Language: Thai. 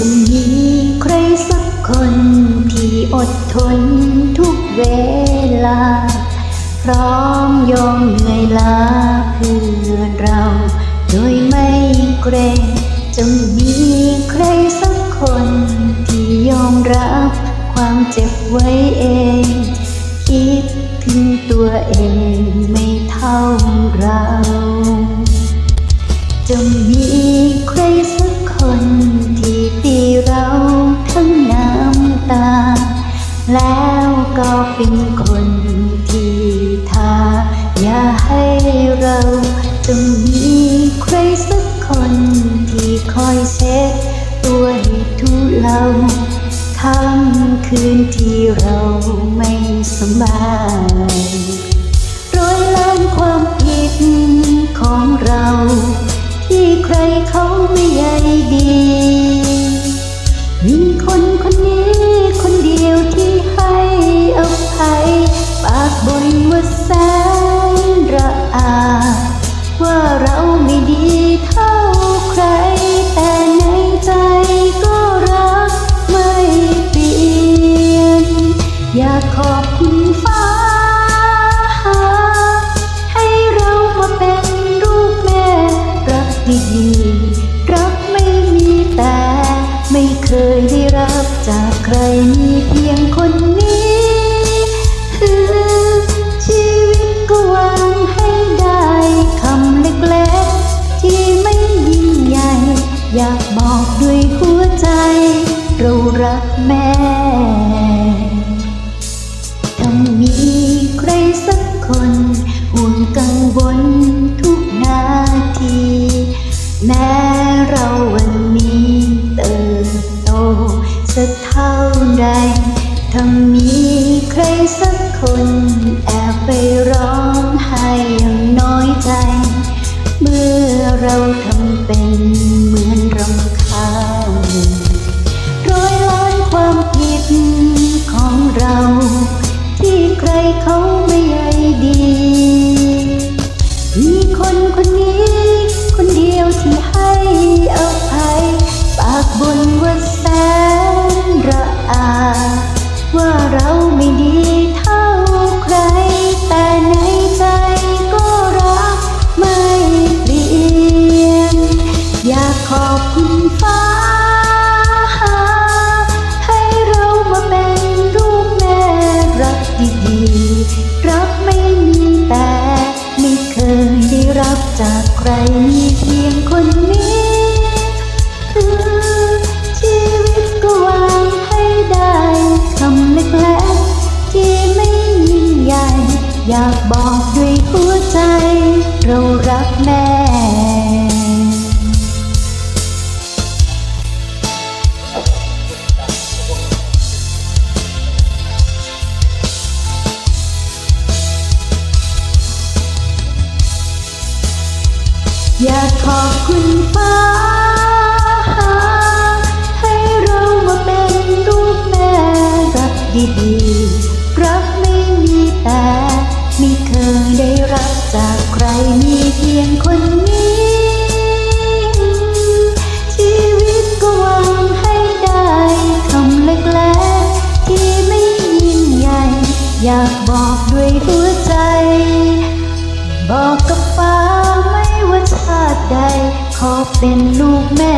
จะมีใครสักคนที่อดทนทุกเวลา พร้อมยอมเหนื่อยล้าเพื่อเรา โดยไม่เกรงจะมีใครสักคนที่ยอมรับความเจ็บไว้เอง คิดถึงตัวเองไม่เท่าเรา จะมี เป็นคนที่ทาอย่าให้เราจะมีใครสักคนที่คอยเช็ดตัวให้ทุเลาค่ำคืนที่เราไม่สบายร้อยล้านความผิดของเรา ที่ใครเขาไม่ใยดี มีคน ดีๆ รักไม่มีแต่ ไม่เคยได้รับจากใครมีเพียงคนนี้คือชีวิตก็วังให้ได้คำเล็กๆ ที่ไม่ยิ่งใหญ่ อยากบอกด้วยหัวใจ เรารักแม่ เราทำเป็นเหมือนรำคาญร้อยล้านความผิดของเรา ที่ใครเขาไม่ใยดี มีคนคนนี้ คนเดียวที่ให้อภัย ปากบนว่าแสนระอา ว่าเราไม่ดี รักไม่มีแต่ ไม่เคยได้รับจากใครมีเพียงคนนี้ชีวิตก็วังให้ได้คำเล็กๆที่ไม่ยิ่งใหญ่ อยากบอกด้วยหัวใจ เรารักแม่ อยากขอบคุณฟ้า ให้เรามาเป็นลูกแม่รักดีๆ รักไม่มีแต่ไม่เคยได้รับจากใครมีเพียงคนนี้ ชีวิตก็หวังให้ได้คำเล็กๆ ที่ไม่ยิ่งใหญ่ อยากบอกด้วยหัวใจ บอกกับฟ้าาชาติใด ขอเป็นลูกแม่